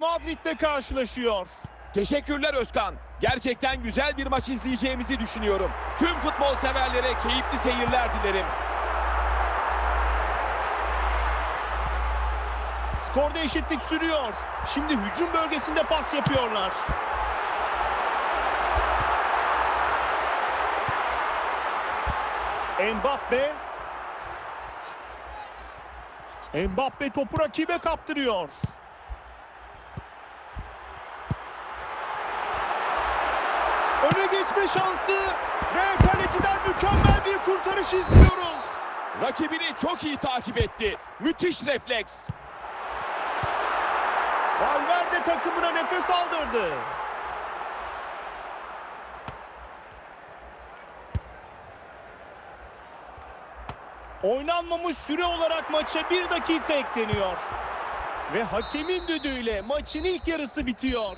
Madrid'de karşılaşıyor. Teşekkürler Özkan. Gerçekten güzel bir maç izleyeceğimizi düşünüyorum. Tüm futbol severlere keyifli seyirler dilerim. Skorda eşitlik sürüyor. Şimdi hücum bölgesinde pas yapıyorlar. Mbappe Mbappe topu rakibe kaptırıyor. Öne geçme şansı ve kaleciden mükemmel bir kurtarış izliyoruz. Rakibini çok iyi takip etti. Müthiş refleks. Valverde takımına nefes aldırdı. Oynanmamış süre olarak maça bir dakika ekleniyor. Ve hakemin düdüğüyle maçın ilk yarısı bitiyor.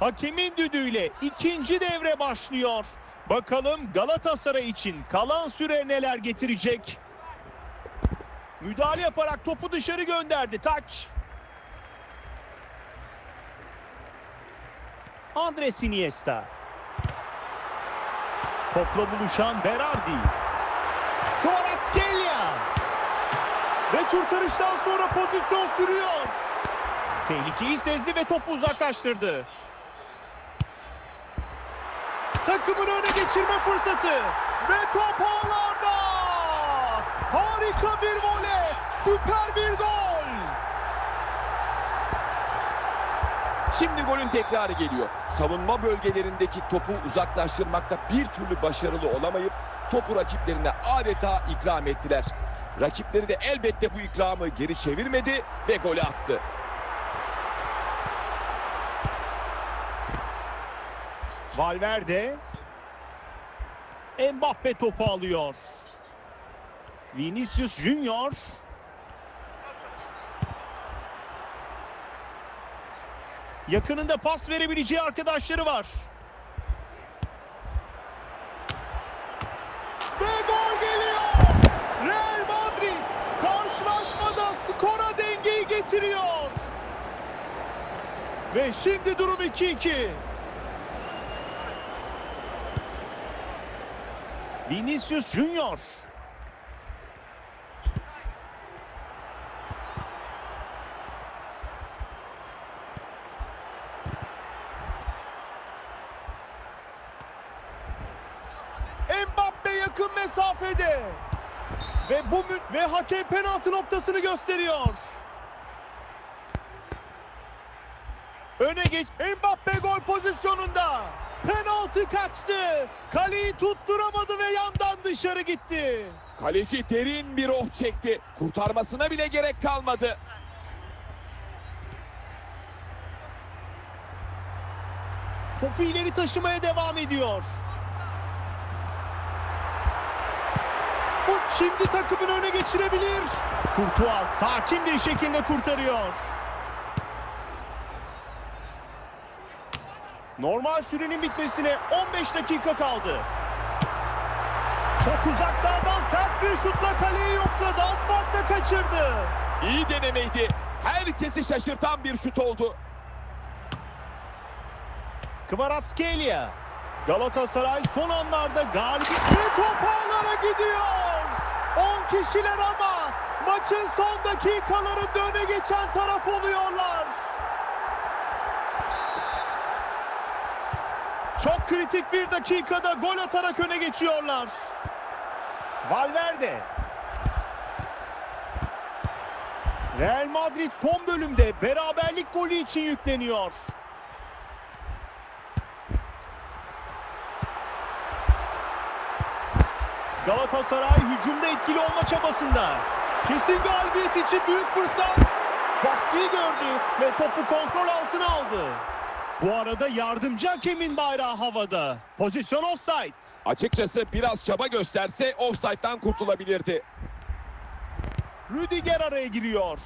Hakemin düdüğüyle ikinci devre başlıyor. Bakalım Galatasaray için kalan süre neler getirecek? Müdahale yaparak topu dışarı gönderdi. Taç. Andres Iniesta. Topla buluşan Berardi. Kvaratskhelia. Ve kurtarıştan sonra pozisyon sürüyor. Tehlikeyi sezdi ve topu uzaklaştırdı. Takımın öne geçirme fırsatı. Ve top ağlarda. Harika bir voley. Süper bir gol. Şimdi golün tekrarı geliyor. Savunma bölgelerindeki topu uzaklaştırmakta bir türlü başarılı olamayıp topu rakiplerine adeta ikram ettiler. Rakipleri de elbette bu ikramı geri çevirmedi ve golü attı. Valverde. Mbappe topu alıyor. Vinicius Junior. Yakınında pas verebileceği arkadaşları var. Ve gol geliyor. Real Madrid karşılaşmada skora dengeyi getiriyor. Ve şimdi durum 2-2. Vinicius Junior. Mbappe yakın mesafede. Ve bu ve hakem penaltı noktasını gösteriyor. Öne geç. Mbappe gol pozisyonunda. Penaltı kaçtı. Kaleyi tutturamadı ve yandan dışarı gitti. Kaleci derin bir oh çekti. Kurtarmasına bile gerek kalmadı. Topu ileri taşımaya devam ediyor. Bu şimdi takımın öne geçirebilir. Kurtuğa sakin bir şekilde kurtarıyor. Normal sürenin bitmesine 15 dakika kaldı. Çok uzaklardan sert bir şutla kaleyi yokladı. Asfaltta kaçırdı. İyi denemeydi. Herkesi şaşırtan bir şut oldu. Kvaratskhelia. Galatasaray son anlarda galibiyet ve top ağlara gidiyor. 10 kişiler ama maçın son dakikalarında öne geçen taraf oluyorlar. Çok kritik bir dakikada gol atarak öne geçiyorlar. Valverde. Real Madrid son bölümde beraberlik golü için yükleniyor. Galatasaray hücumda etkili olma çabasında. Kesin galibiyet için büyük fırsat. Baskıyı gördü ve topu kontrol altına aldı. Bu arada yardımcı hakemin bayrağı havada. Pozisyon offside. Açıkçası biraz çaba gösterse offside'dan kurtulabilirdi. Rüdiger araya giriyor.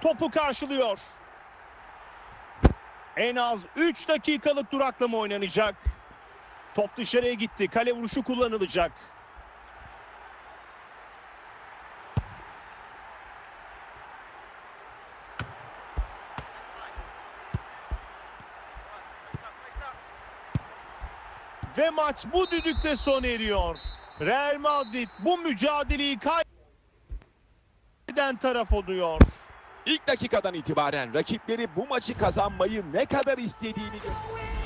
Topu karşılıyor. En az 3 dakikalık duraklama oynanacak. Top dışarıya gitti. Kale vuruşu kullanılacak. Ve maç bu düdükle sona eriyor. Real Madrid bu mücadeleyi kaybeden taraf oluyor. İlk dakikadan itibaren rakipleri bu maçı kazanmayı ne kadar istediğini gösteriyor.